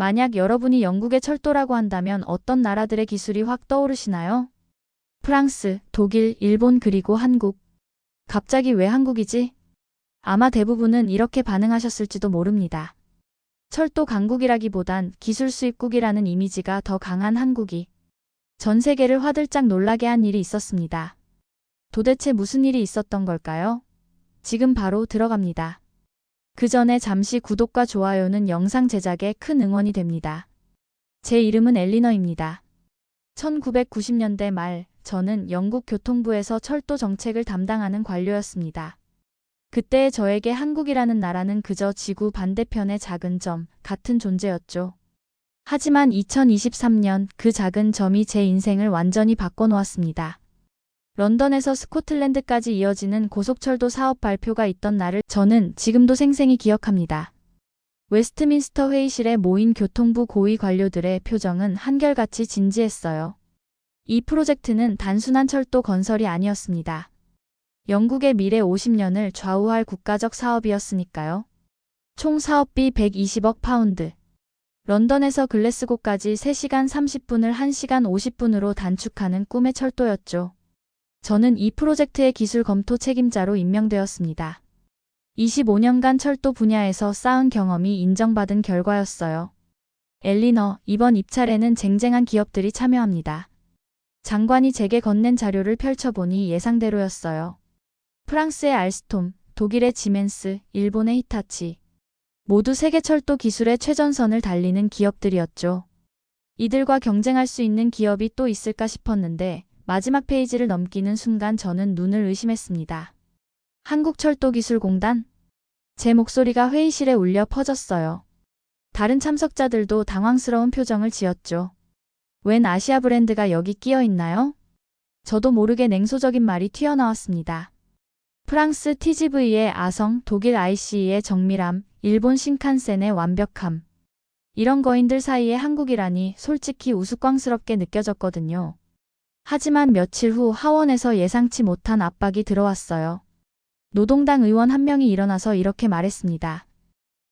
만약 여러분이 영국의 철도라고 한다면 어떤 나라들의 기술이 확 떠오르시나요? 프랑스, 독일, 일본 그리고 한국. 갑자기 왜 한국이지? 아마 대부분은 이렇게 반응하셨을지도 모릅니다. 철도 강국이라기보단 기술 수입국이라는 이미지가 더 강한 한국이 전 세계를 화들짝 놀라게 한 일이 있었습니다. 도대체 무슨 일이 있었던 걸까요? 지금 바로 들어갑니다. 그 전에 잠시 구독과 좋아요는 영상 제작에 큰 응원이 됩니다. 제 이름은 엘리너입니다. 1990년대 말 저는 영국 교통부에서 철도 정책을 담당하는 관료였습니다. 그때의 저에게 한국이라는 나라는 그저 지구 반대편의 작은 점 같은 존재였죠. 하지만 2023년 그 작은 점이 제 인생을 완전히 바꿔놓았습니다. 런던에서 스코틀랜드까지 이어지는 고속철도 사업 발표가 있던 날을 저는 지금도 생생히 기억합니다. 웨스트민스터 회의실에 모인 교통부 고위 관료들의 표정은 한결같이 진지했어요. 이 프로젝트는 단순한 철도 건설이 아니었습니다. 영국의 미래 50년을 좌우할 국가적 사업이었으니까요. 총 사업비 120억 파운드. 런던에서 글래스고까지 3시간 30분을 1시간 50분으로 단축하는 꿈의 철도였죠. 저는 이 프로젝트의 기술 검토 책임자로 임명되었습니다. 25년간 철도 분야에서 쌓은 경험이 인정받은 결과였어요. 엘리너, 이번 입찰에는 쟁쟁한 기업들이 참여합니다. 장관이 제게 건넨 자료를 펼쳐보니 예상대로였어요. 프랑스의 알스톰, 독일의 지멘스, 일본의 히타치. 모두 세계 철도 기술의 최전선을 달리는 기업들이었죠. 이들과 경쟁할 수 있는 기업이 또 있을까 싶었는데 마지막 페이지를 넘기는 순간 저는 눈을 의심했습니다. 한국철도기술공단? 제 목소리가 회의실에 울려 퍼졌어요. 다른 참석자들도 당황스러운 표정을 지었죠. 웬 아시아 브랜드가 여기 끼어 있나요? 저도 모르게 냉소적인 말이 튀어나왔습니다. 프랑스 TGV의 아성, 독일 ICE의 정밀함, 일본 신칸센의 완벽함. 이런 거인들 사이에 한국이라니 솔직히 우스꽝스럽게 느껴졌거든요. 하지만 며칠 후 하원에서 예상치 못한 압박이 들어왔어요. 노동당 의원 한 명이 일어나서 이렇게 말했습니다.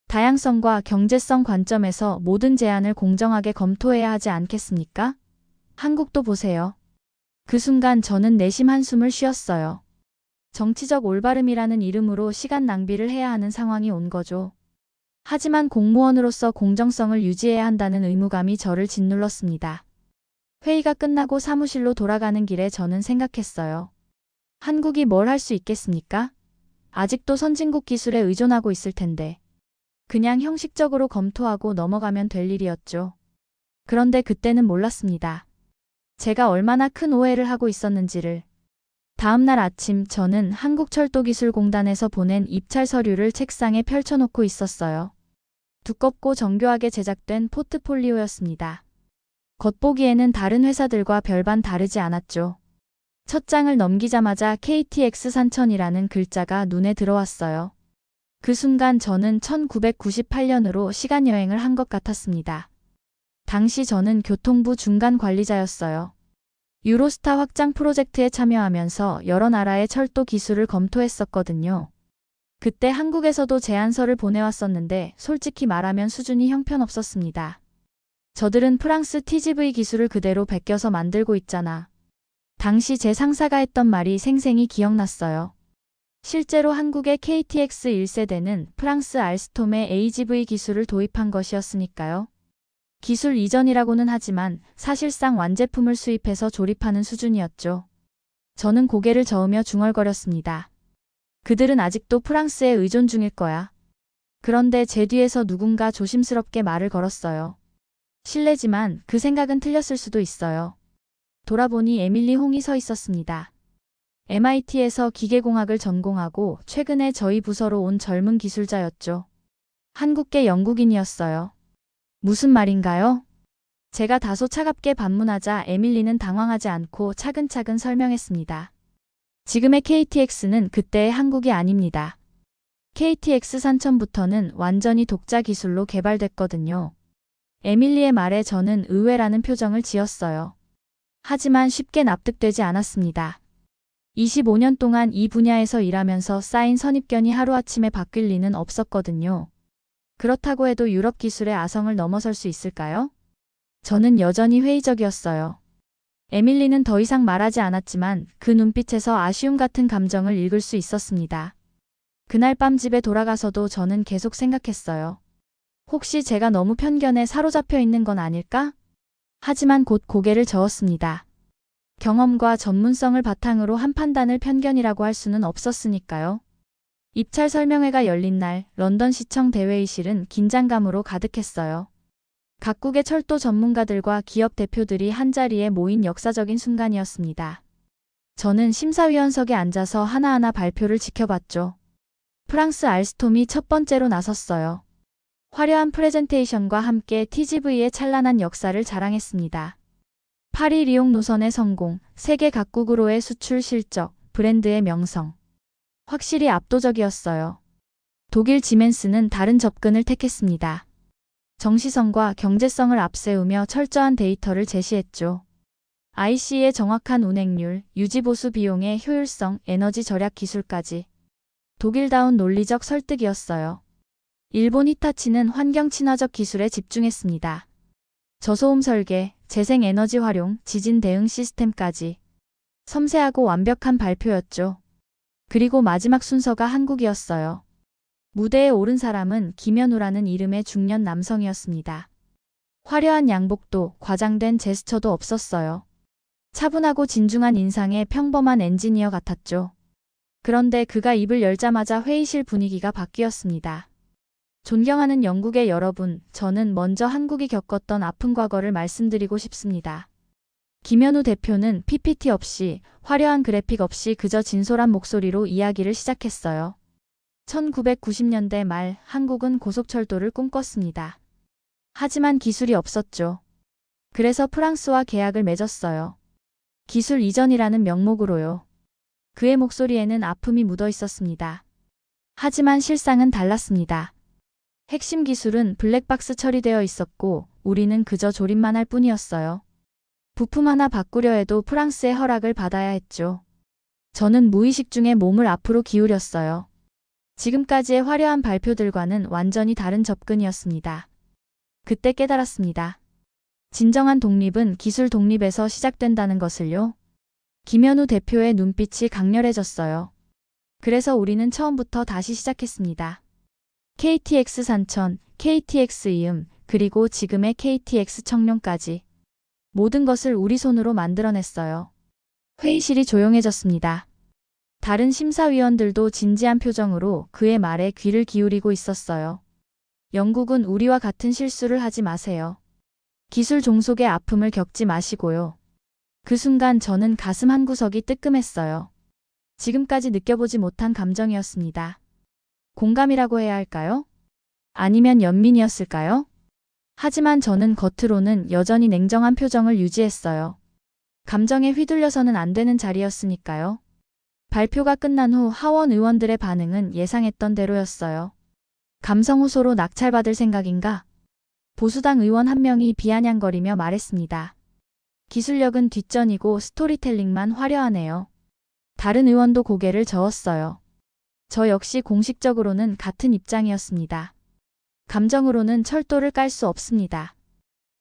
다양성과 경제성 관점에서 모든 제안을 공정하게 검토해야 하지 않겠습니까? 한국도 보세요. 그 순간 저는 내심 한숨을 쉬었어요. 정치적 올바름이라는 이름으로 시간 낭비를 해야 하는 상황이 온 거죠. 하지만 공무원으로서 공정성을 유지해야 한다는 의무감이 저를 짓눌렀습니다. 회의가 끝나고 사무실로 돌아가는 길에 저는 생각했어요. 한국이 뭘 할 수 있겠습니까? 아직도 선진국 기술에 의존하고 있을 텐데. 그냥 형식적으로 검토하고 넘어가면 될 일이었죠. 그런데 그때는 몰랐습니다. 제가 얼마나 큰 오해를 하고 있었는지를. 다음날 아침 저는 한국철도기술공단에서 보낸 입찰 서류를 책상에 펼쳐놓고 있었어요. 두껍고 정교하게 제작된 포트폴리오였습니다. 겉보기에는 다른 회사들과 별반 다르지 않았죠. 첫 장을 넘기자마자 KTX 산천이라는 글자가 눈에 들어왔어요. 그 순간 저는 1998년으로 시간여행을 한 것 같았습니다. 당시 저는 교통부 중간 관리자였어요. 유로스타 확장 프로젝트에 참여하면서 여러 나라의 철도 기술을 검토했었거든요. 그때 한국에서도 제안서를 보내왔었는데 솔직히 말하면 수준이 형편없었습니다. 저들은 프랑스 TGV 기술을 그대로 베껴서 만들고 있잖아. 당시 제 상사가 했던 말이 생생히 기억났어요. 실제로 한국의 KTX 1세대는 프랑스 알스톰의 AGV 기술을 도입한 것이었으니까요. 기술 이전이라고는 하지만 사실상 완제품을 수입해서 조립하는 수준이었죠. 저는 고개를 저으며 중얼거렸습니다. 그들은 아직도 프랑스에 의존 중일 거야. 그런데 제 뒤에서 누군가 조심스럽게 말을 걸었어요. 실례지만 그 생각은 틀렸을 수도 있어요. 돌아보니 에밀리 홍이 서 있었습니다. MIT에서 기계공학을 전공하고 최근에 저희 부서로 온 젊은 기술자였죠. 한국계 영국인이었어요. 무슨 말인가요? 제가 다소 차갑게 반문하자 에밀리는 당황하지 않고 차근차근 설명했습니다. 지금의 KTX는 그때의 한국이 아닙니다. KTX 산천부터는 완전히 독자 기술로 개발됐거든요. 에밀리의 말에 저는 의외라는 표정을 지었어요. 하지만 쉽게 납득되지 않았습니다. 25년 동안 이 분야에서 일하면서 쌓인 선입견이 하루아침에 바뀔 리는 없었거든요. 그렇다고 해도 유럽 기술의 아성을 넘어설 수 있을까요? 저는 여전히 회의적이었어요. 에밀리는 더 이상 말하지 않았지만 그 눈빛에서 아쉬움 같은 감정을 읽을 수 있었습니다. 그날 밤 집에 돌아가서도 저는 계속 생각했어요. 혹시 제가 너무 편견에 사로잡혀 있는 건 아닐까? 하지만 곧 고개를 저었습니다. 경험과 전문성을 바탕으로 한 판단을 편견이라고 할 수는 없었으니까요. 입찰 설명회가 열린 날 런던 시청 대회의실은 긴장감으로 가득했어요. 각국의 철도 전문가들과 기업 대표들이 한자리에 모인 역사적인 순간이었습니다. 저는 심사위원석에 앉아서 하나하나 발표를 지켜봤죠. 프랑스 알스톰이 첫 번째로 나섰어요. 화려한 프레젠테이션과 함께 TGV의 찬란한 역사를 자랑했습니다. 파리 리옹 노선의 성공, 세계 각국으로의 수출 실적, 브랜드의 명성. 확실히 압도적이었어요. 독일 지멘스는 다른 접근을 택했습니다. 정시성과 경제성을 앞세우며 철저한 데이터를 제시했죠. IC의 정확한 운행률, 유지보수 비용의 효율성, 에너지 절약 기술까지. 독일다운 논리적 설득이었어요. 일본 히타치는 환경 친화적 기술에 집중했습니다. 저소음 설계, 재생 에너지 활용, 지진 대응 시스템까지. 섬세하고 완벽한 발표였죠. 그리고 마지막 순서가 한국이었어요. 무대에 오른 사람은 김현우라는 이름의 중년 남성이었습니다. 화려한 양복도 과장된 제스처도 없었어요. 차분하고 진중한 인상의 평범한 엔지니어 같았죠. 그런데 그가 입을 열자마자 회의실 분위기가 바뀌었습니다. 존경하는 영국의 여러분, 저는 먼저 한국이 겪었던 아픈 과거를 말씀드리고 싶습니다. 김현우 대표는 PPT 없이, 화려한 그래픽 없이 그저 진솔한 목소리로 이야기를 시작했어요. 1990년대 말 한국은 고속철도를 꿈꿨습니다. 하지만 기술이 없었죠. 그래서 프랑스와 계약을 맺었어요. 기술 이전이라는 명목으로요. 그의 목소리에는 아픔이 묻어 있었습니다. 하지만 실상은 달랐습니다. 핵심 기술은 블랙박스 처리되어 있었고 우리는 그저 조립만 할 뿐이었어요. 부품 하나 바꾸려 해도 프랑스의 허락을 받아야 했죠. 저는 무의식 중에 몸을 앞으로 기울였어요. 지금까지의 화려한 발표들과는 완전히 다른 접근이었습니다. 그때 깨달았습니다. 진정한 독립은 기술 독립에서 시작된다는 것을요. 김현우 대표의 눈빛이 강렬해졌어요. 그래서 우리는 처음부터 다시 시작했습니다. KTX 산천, KTX 이음, 그리고 지금의 KTX 청룡까지. 모든 것을 우리 손으로 만들어냈어요. 회의실이 조용해졌습니다. 다른 심사위원들도 진지한 표정으로 그의 말에 귀를 기울이고 있었어요. 영국은 우리와 같은 실수를 하지 마세요. 기술 종속의 아픔을 겪지 마시고요. 그 순간 저는 가슴 한 구석이 뜨끔했어요. 지금까지 느껴보지 못한 감정이었습니다. 공감이라고 해야 할까요? 아니면 연민이었을까요? 하지만 저는 겉으로는 여전히 냉정한 표정을 유지했어요. 감정에 휘둘려서는 안 되는 자리였으니까요. 발표가 끝난 후 하원 의원들의 반응은 예상했던 대로였어요. 감성 호소로 낙찰받을 생각인가? 보수당 의원 한 명이 비아냥거리며 말했습니다. 기술력은 뒷전이고 스토리텔링만 화려하네요. 다른 의원도 고개를 저었어요. 저 역시 공식적으로는 같은 입장이었습니다. 감정으로는 철도를 깔 수 없습니다.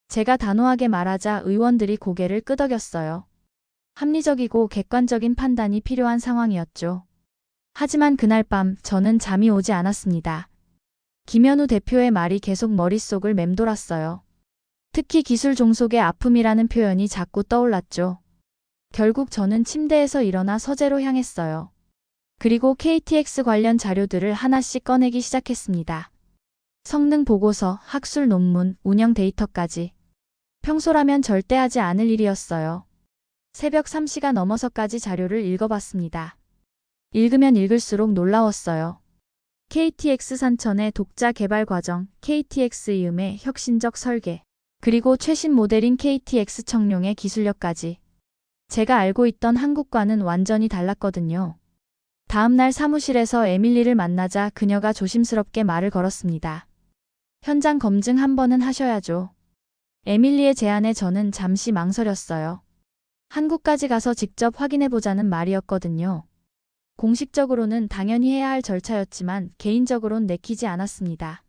제가 단호하게 말하자 의원들이 고개를 끄덕였어요. 합리적이고 객관적인 판단이 필요한 상황이었죠. 하지만 그날 밤 저는 잠이 오지 않았습니다. 김현우 대표의 말이 계속 머릿속을 맴돌았어요. 특히 기술 종속의 아픔이라는 표현이 자꾸 떠올랐죠. 결국 저는 침대에서 일어나 서재로 향했어요. 그리고 KTX 관련 자료들을 하나씩 꺼내기 시작했습니다. 성능 보고서, 학술 논문, 운영 데이터까지. 평소라면 절대 하지 않을 일이었어요. 새벽 3시가 넘어서까지 자료를 읽어봤습니다. 읽으면 읽을수록 놀라웠어요. KTX 산천의 독자 개발 과정, KTX 이음의 혁신적 설계, 그리고 최신 모델인 KTX 청룡의 기술력까지. 제가 알고 있던 한국과는 완전히 달랐거든요. 다음날 사무실에서 에밀리를 만나자 그녀가 조심스럽게 말을 걸었습니다. 현장 검증 한 번은 하셔야죠. 에밀리의 제안에 저는 잠시 망설였어요. 한국까지 가서 직접 확인해보자는 말이었거든요. 공식적으로는 당연히 해야 할 절차였지만 개인적으론 내키지 않았습니다.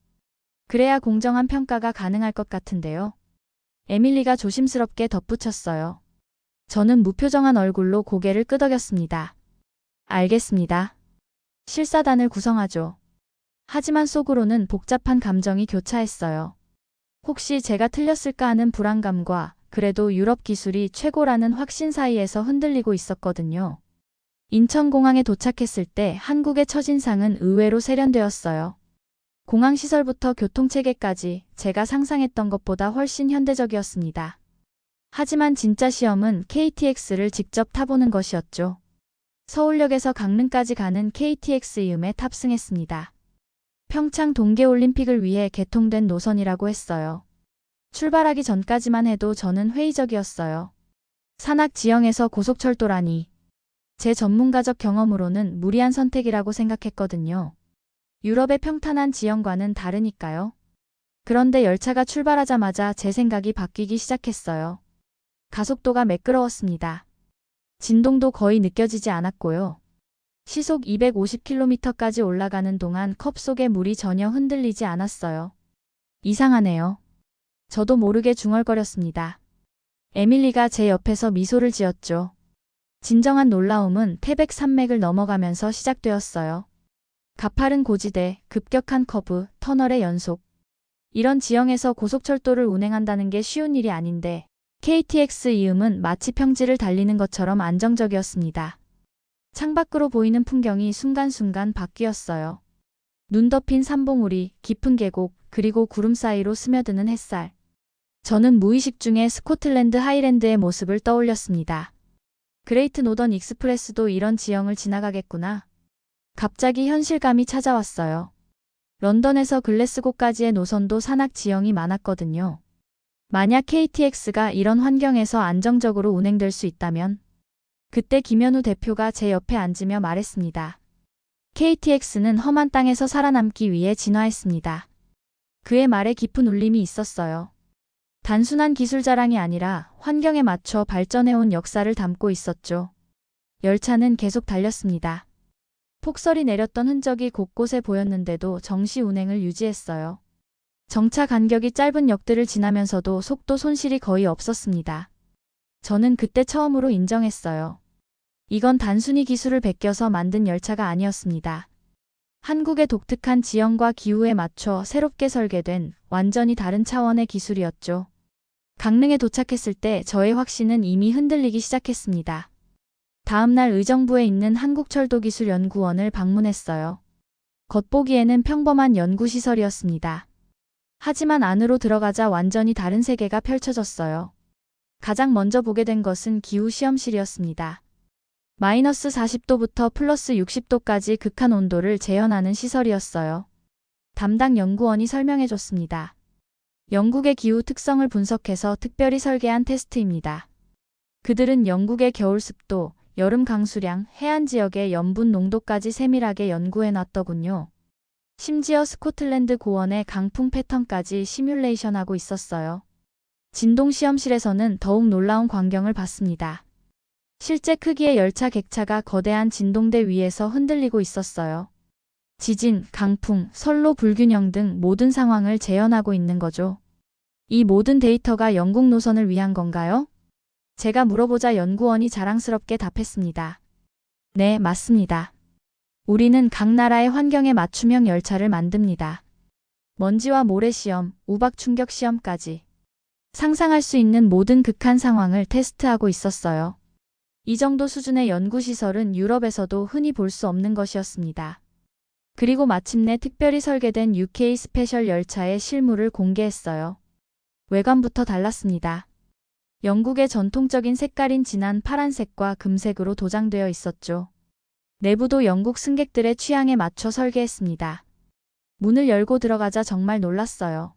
그래야 공정한 평가가 가능할 것 같은데요. 에밀리가 조심스럽게 덧붙였어요. 저는 무표정한 얼굴로 고개를 끄덕였습니다. 알겠습니다. 실사단을 구성하죠. 하지만 속으로는 복잡한 감정이 교차했어요. 혹시 제가 틀렸을까 하는 불안감과 그래도 유럽 기술이 최고라는 확신 사이에서 흔들리고 있었거든요. 인천공항에 도착했을 때 한국의 첫인상은 의외로 세련되었어요. 공항 시설부터 교통체계까지 제가 상상했던 것보다 훨씬 현대적이었습니다. 하지만 진짜 시험은 KTX를 직접 타보는 것이었죠. 서울역에서 강릉까지 가는 KTX 이음에 탑승했습니다. 평창 동계올림픽을 위해 개통된 노선이라고 했어요. 출발하기 전까지만 해도 저는 회의적이었어요. 산악 지형에서 고속철도라니. 제 전문가적 경험으로는 무리한 선택이라고 생각했거든요. 유럽의 평탄한 지형과는 다르니까요. 그런데 열차가 출발하자마자 제 생각이 바뀌기 시작했어요. 가속도가 매끄러웠습니다. 진동도 거의 느껴지지 않았고요. 시속 250km까지 올라가는 동안 컵 속의 물이 전혀 흔들리지 않았어요. 이상하네요. 저도 모르게 중얼거렸습니다. 에밀리가 제 옆에서 미소를 지었죠. 진정한 놀라움은 태백 산맥을 넘어가면서 시작되었어요. 가파른 고지대, 급격한 커브, 터널의 연속. 이런 지형에서 고속철도를 운행한다는 게 쉬운 일이 아닌데 KTX 이음은 마치 평지를 달리는 것처럼 안정적이었습니다. 창밖으로 보이는 풍경이 순간순간 바뀌었어요. 눈 덮인 산봉우리, 깊은 계곡, 그리고 구름 사이로 스며드는 햇살. 저는 무의식 중에 스코틀랜드 하이랜드의 모습을 떠올렸습니다. 그레이트 노던 익스프레스도 이런 지형을 지나가겠구나. 갑자기 현실감이 찾아왔어요. 런던에서 글래스고까지의 노선도 산악 지형이 많았거든요. 만약 KTX가 이런 환경에서 안정적으로 운행될 수 있다면 그때 김현우 대표가 제 옆에 앉으며 말했습니다. KTX는 험한 땅에서 살아남기 위해 진화했습니다. 그의 말에 깊은 울림이 있었어요. 단순한 기술 자랑이 아니라 환경에 맞춰 발전해온 역사를 담고 있었죠. 열차는 계속 달렸습니다. 폭설이 내렸던 흔적이 곳곳에 보였는데도 정시 운행을 유지했어요. 정차 간격이 짧은 역들을 지나면서도 속도 손실이 거의 없었습니다. 저는 그때 처음으로 인정했어요. 이건 단순히 기술을 베껴서 만든 열차가 아니었습니다. 한국의 독특한 지형과 기후에 맞춰 새롭게 설계된 완전히 다른 차원의 기술이었죠. 강릉에 도착했을 때 저의 확신은 이미 흔들리기 시작했습니다. 다음날 의정부에 있는 한국철도기술연구원을 방문했어요. 겉보기에는 평범한 연구시설이었습니다. 하지만 안으로 들어가자 완전히 다른 세계가 펼쳐졌어요. 가장 먼저 보게 된 것은 기후 시험실이었습니다. 마이너스 40도부터 플러스 60도까지 극한 온도를 재현하는 시설이었어요. 담당 연구원이 설명해 줬습니다. 영국의 기후 특성을 분석해서 특별히 설계한 테스트입니다. 그들은 영국의 겨울 습도, 여름 강수량, 해안 지역의 염분 농도까지 세밀하게 연구해 놨더군요. 심지어 스코틀랜드 고원의 강풍 패턴까지 시뮬레이션하고 있었어요. 진동 시험실에서는 더욱 놀라운 광경을 봤습니다. 실제 크기의 열차 객차가 거대한 진동대 위에서 흔들리고 있었어요. 지진, 강풍, 선로 불균형 등 모든 상황을 재현하고 있는 거죠. 이 모든 데이터가 영국 노선을 위한 건가요? 제가 물어보자 연구원이 자랑스럽게 답했습니다. 네, 맞습니다. 우리는 각 나라의 환경에 맞춤형 열차를 만듭니다. 먼지와 모래 시험, 우박 충격 시험까지. 상상할 수 있는 모든 극한 상황을 테스트하고 있었어요. 이 정도 수준의 연구시설은 유럽에서도 흔히 볼 수 없는 것이었습니다. 그리고 마침내 특별히 설계된 UK 스페셜 열차의 실물을 공개했어요. 외관부터 달랐습니다. 영국의 전통적인 색깔인 진한 파란색과 금색으로 도장되어 있었죠. 내부도 영국 승객들의 취향에 맞춰 설계했습니다. 문을 열고 들어가자 정말 놀랐어요.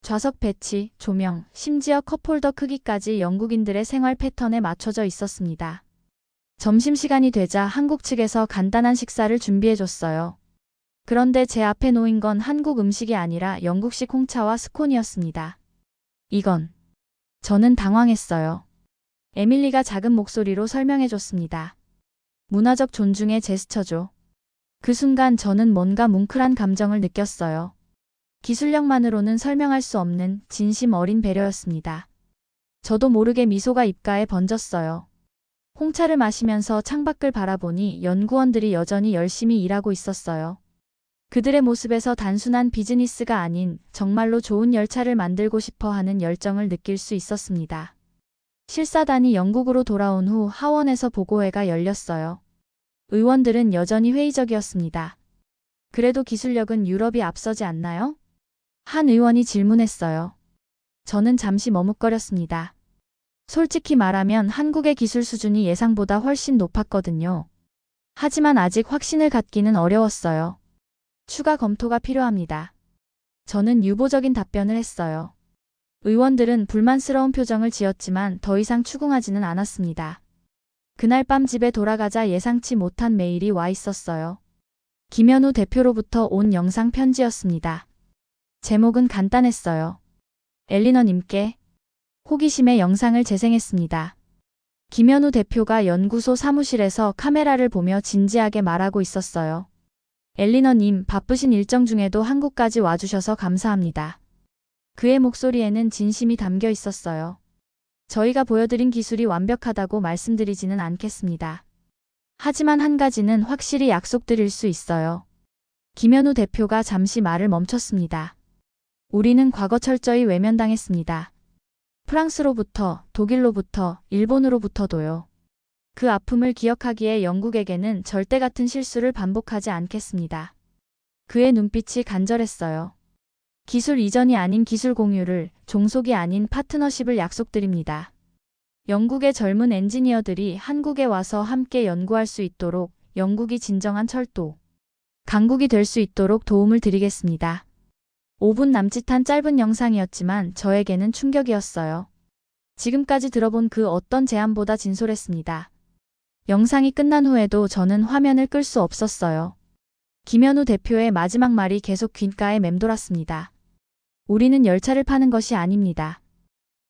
좌석 배치, 조명, 심지어 컵홀더 크기까지 영국인들의 생활 패턴에 맞춰져 있었습니다. 점심시간이 되자 한국 측에서 간단한 식사를 준비해줬어요. 그런데 제 앞에 놓인 건 한국 음식이 아니라 영국식 홍차와 스콘이었습니다. 이건. 저는 당황했어요. 에밀리가 작은 목소리로 설명해줬습니다. 문화적 존중의 제스처죠. 그 순간 저는 뭔가 뭉클한 감정을 느꼈어요. 기술력만으로는 설명할 수 없는 진심 어린 배려였습니다. 저도 모르게 미소가 입가에 번졌어요. 홍차를 마시면서 창밖을 바라보니 연구원들이 여전히 열심히 일하고 있었어요. 그들의 모습에서 단순한 비즈니스가 아닌 정말로 좋은 열차를 만들고 싶어 하는 열정을 느낄 수 있었습니다. 실사단이 영국으로 돌아온 후 하원에서 보고회가 열렸어요. 의원들은 여전히 회의적이었습니다. 그래도 기술력은 유럽이 앞서지 않나요? 한 의원이 질문했어요. 저는 잠시 머뭇거렸습니다. 솔직히 말하면 한국의 기술 수준이 예상보다 훨씬 높았거든요. 하지만 아직 확신을 갖기는 어려웠어요. 추가 검토가 필요합니다. 저는 유보적인 답변을 했어요. 의원들은 불만스러운 표정을 지었지만 더 이상 추궁하지는 않았습니다. 그날 밤 집에 돌아가자 예상치 못한 메일이 와 있었어요. 김현우 대표로부터 온 영상 편지였습니다. 제목은 간단했어요. 엘리너님께 호기심의 영상을 재생했습니다. 김현우 대표가 연구소 사무실에서 카메라를 보며 진지하게 말하고 있었어요. 엘리너님, 바쁘신 일정 중에도 한국까지 와주셔서 감사합니다. 그의 목소리에는 진심이 담겨 있었어요. 저희가 보여드린 기술이 완벽하다고 말씀드리지는 않겠습니다. 하지만 한 가지는 확실히 약속드릴 수 있어요. 김현우 대표가 잠시 말을 멈췄습니다. 우리는 과거 철저히 외면당했습니다. 프랑스로부터, 독일로부터, 일본으로부터도요. 그 아픔을 기억하기에 영국에게는 절대 같은 실수를 반복하지 않겠습니다. 그의 눈빛이 간절했어요. 기술 이전이 아닌 기술 공유를, 종속이 아닌 파트너십을 약속드립니다. 영국의 젊은 엔지니어들이 한국에 와서 함께 연구할 수 있도록 영국이 진정한 철도, 강국이 될 수 있도록 도움을 드리겠습니다. 5분 남짓한 짧은 영상이었지만 저에게는 충격이었어요. 지금까지 들어본 그 어떤 제안보다 진솔했습니다. 영상이 끝난 후에도 저는 화면을 끌 수 없었어요. 김현우 대표의 마지막 말이 계속 귓가에 맴돌았습니다. 우리는 열차를 파는 것이 아닙니다.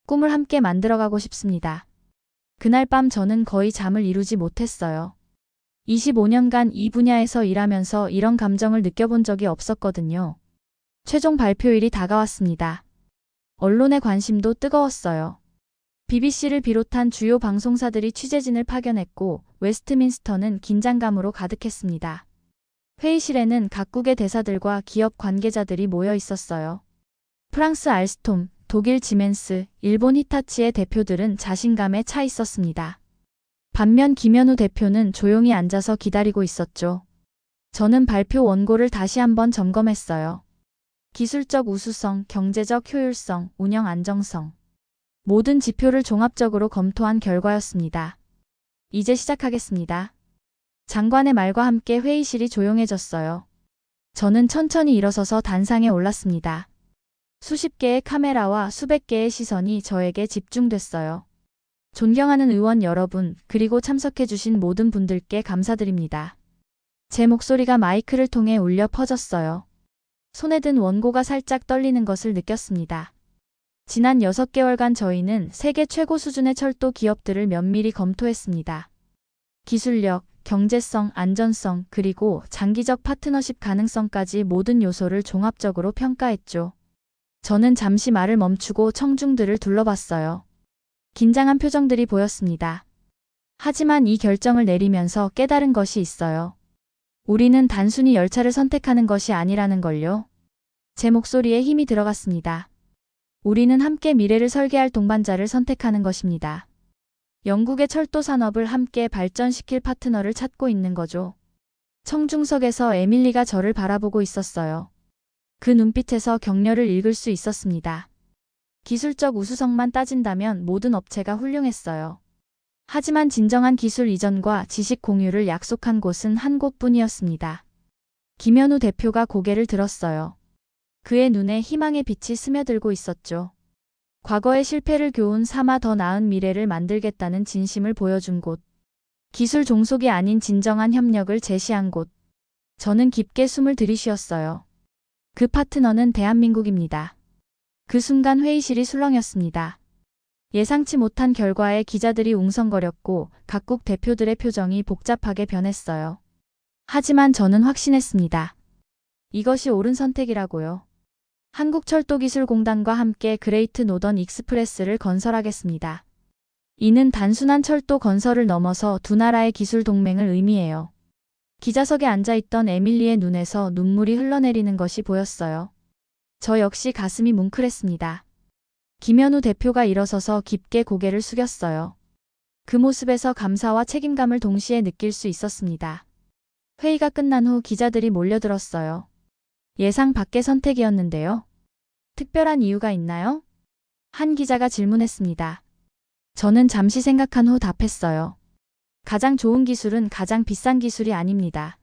꿈을 함께 만들어가고 싶습니다. 그날 밤 저는 거의 잠을 이루지 못했어요. 25년간 이 분야에서 일하면서 이런 감정을 느껴본 적이 없었거든요. 최종 발표일이 다가왔습니다. 언론의 관심도 뜨거웠어요. BBC를 비롯한 주요 방송사들이 취재진을 파견했고 웨스트민스터는 긴장감으로 가득했습니다. 회의실에는 각국의 대사들과 기업 관계자들이 모여 있었어요. 프랑스 알스톰, 독일 지멘스, 일본 히타치의 대표들은 자신감에 차 있었습니다. 반면 김현우 대표는 조용히 앉아서 기다리고 있었죠. 저는 발표 원고를 다시 한번 점검했어요. 기술적 우수성, 경제적 효율성, 운영 안정성. 모든 지표를 종합적으로 검토한 결과였습니다. 이제 시작하겠습니다. 장관의 말과 함께 회의실이 조용해졌어요. 저는 천천히 일어서서 단상에 올랐습니다. 수십 개의 카메라와 수백 개의 시선이 저에게 집중됐어요. 존경하는 의원 여러분, 그리고 참석해주신 모든 분들께 감사드립니다. 제 목소리가 마이크를 통해 울려 퍼졌어요. 손에 든 원고가 살짝 떨리는 것을 느꼈습니다. 지난 6개월간 저희는 세계 최고 수준의 철도 기업들을 면밀히 검토했습니다. 기술력, 경제성, 안전성, 그리고 장기적 파트너십 가능성까지 모든 요소를 종합적으로 평가했죠. 저는 잠시 말을 멈추고 청중들을 둘러봤어요. 긴장한 표정들이 보였습니다. 하지만 이 결정을 내리면서 깨달은 것이 있어요. 우리는 단순히 열차를 선택하는 것이 아니라는 걸요. 제 목소리에 힘이 들어갔습니다. 우리는 함께 미래를 설계할 동반자를 선택하는 것입니다. 영국의 철도 산업을 함께 발전시킬 파트너를 찾고 있는 거죠. 청중석에서 에밀리가 저를 바라보고 있었어요. 그 눈빛에서 격려를 읽을 수 있었습니다. 기술적 우수성만 따진다면 모든 업체가 훌륭했어요. 하지만 진정한 기술 이전과 지식 공유를 약속한 곳은 한 곳뿐이었습니다. 김현우 대표가 고개를 들었어요. 그의 눈에 희망의 빛이 스며들고 있었죠. 과거의 실패를 교훈 삼아 더 나은 미래를 만들겠다는 진심을 보여준 곳. 기술 종속이 아닌 진정한 협력을 제시한 곳. 저는 깊게 숨을 들이쉬었어요. 그 파트너는 대한민국입니다. 그 순간 회의실이 술렁였습니다. 예상치 못한 결과에 기자들이 웅성거렸고 각국 대표들의 표정이 복잡하게 변했어요. 하지만 저는 확신했습니다. 이것이 옳은 선택이라고요. 한국철도기술공단과 함께 그레이트 노던 익스프레스를 건설하겠습니다. 이는 단순한 철도 건설을 넘어서 두 나라의 기술 동맹을 의미해요. 기자석에 앉아있던 에밀리의 눈에서 눈물이 흘러내리는 것이 보였어요. 저 역시 가슴이 뭉클했습니다. 김현우 대표가 일어서서 깊게 고개를 숙였어요. 그 모습에서 감사와 책임감을 동시에 느낄 수 있었습니다. 회의가 끝난 후 기자들이 몰려들었어요. 예상 밖의 선택이었는데요. 특별한 이유가 있나요? 한 기자가 질문했습니다. 저는 잠시 생각한 후 답했어요. 가장 좋은 기술은 가장 비싼 기술이 아닙니다.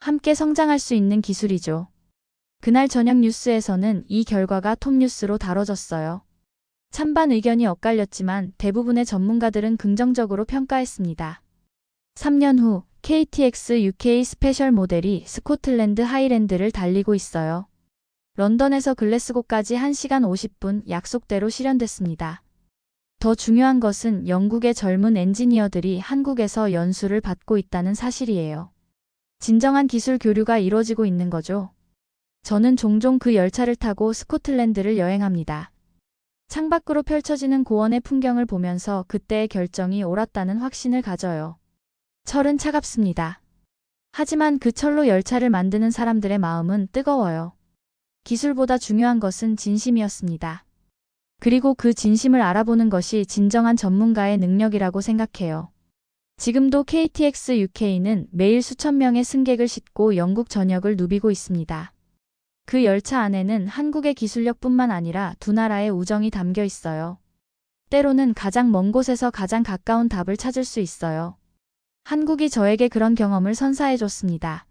함께 성장할 수 있는 기술이죠. 그날 저녁 뉴스에서는 이 결과가 톱뉴스로 다뤄졌어요. 찬반 의견이 엇갈렸지만 대부분의 전문가들은 긍정적으로 평가했습니다. 3년 후 KTX UK 스페셜 모델이 스코틀랜드 하이랜드를 달리고 있어요. 런던에서 글래스고까지 1시간 50분 약속대로 실현됐습니다. 더 중요한 것은 영국의 젊은 엔지니어들이 한국에서 연수를 받고 있다는 사실이에요. 진정한 기술 교류가 이루어지고 있는 거죠. 저는 종종 그 열차를 타고 스코틀랜드를 여행합니다. 창밖으로 펼쳐지는 고원의 풍경을 보면서 그때의 결정이 옳았다는 확신을 가져요. 철은 차갑습니다. 하지만 그 철로 열차를 만드는 사람들의 마음은 뜨거워요. 기술보다 중요한 것은 진심이었습니다. 그리고 그 진심을 알아보는 것이 진정한 전문가의 능력이라고 생각해요. 지금도 KTX UK는 매일 수천 명의 승객을 싣고 영국 전역을 누비고 있습니다. 그 열차 안에는 한국의 기술력뿐만 아니라 두 나라의 우정이 담겨 있어요. 때로는 가장 먼 곳에서 가장 가까운 답을 찾을 수 있어요. 한국이 저에게 그런 경험을 선사해 줬습니다.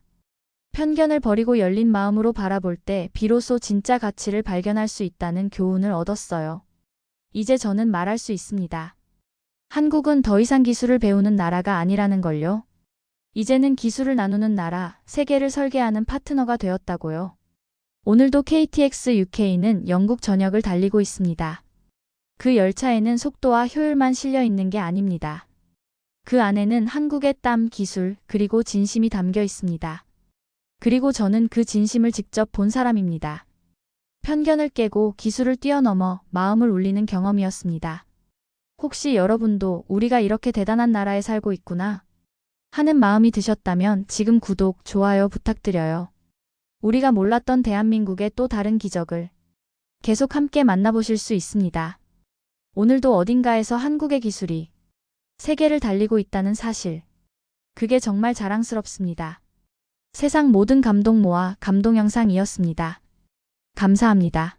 편견을 버리고 열린 마음으로 바라볼 때 비로소 진짜 가치를 발견할 수 있다는 교훈을 얻었어요. 이제 저는 말할 수 있습니다. 한국은 더 이상 기술을 배우는 나라가 아니라는 걸요. 이제는 기술을 나누는 나라, 세계를 설계하는 파트너가 되었다고요. 오늘도 KTX UK는 영국 전역을 달리고 있습니다. 그 열차에는 속도와 효율만 실려 있는 게 아닙니다. 그 안에는 한국의 땀, 기술, 그리고 진심이 담겨 있습니다. 그리고 저는 그 진심을 직접 본 사람입니다. 편견을 깨고 기술을 뛰어넘어 마음을 울리는 경험이었습니다. 혹시 여러분도 우리가 이렇게 대단한 나라에 살고 있구나 하는 마음이 드셨다면 지금 구독, 좋아요 부탁드려요. 우리가 몰랐던 대한민국의 또 다른 기적을 계속 함께 만나보실 수 있습니다. 오늘도 어딘가에서 한국의 기술이 세계를 달리고 있다는 사실. 그게 정말 자랑스럽습니다. 세상 모든 감동 모아 감동 영상이었습니다. 감사합니다.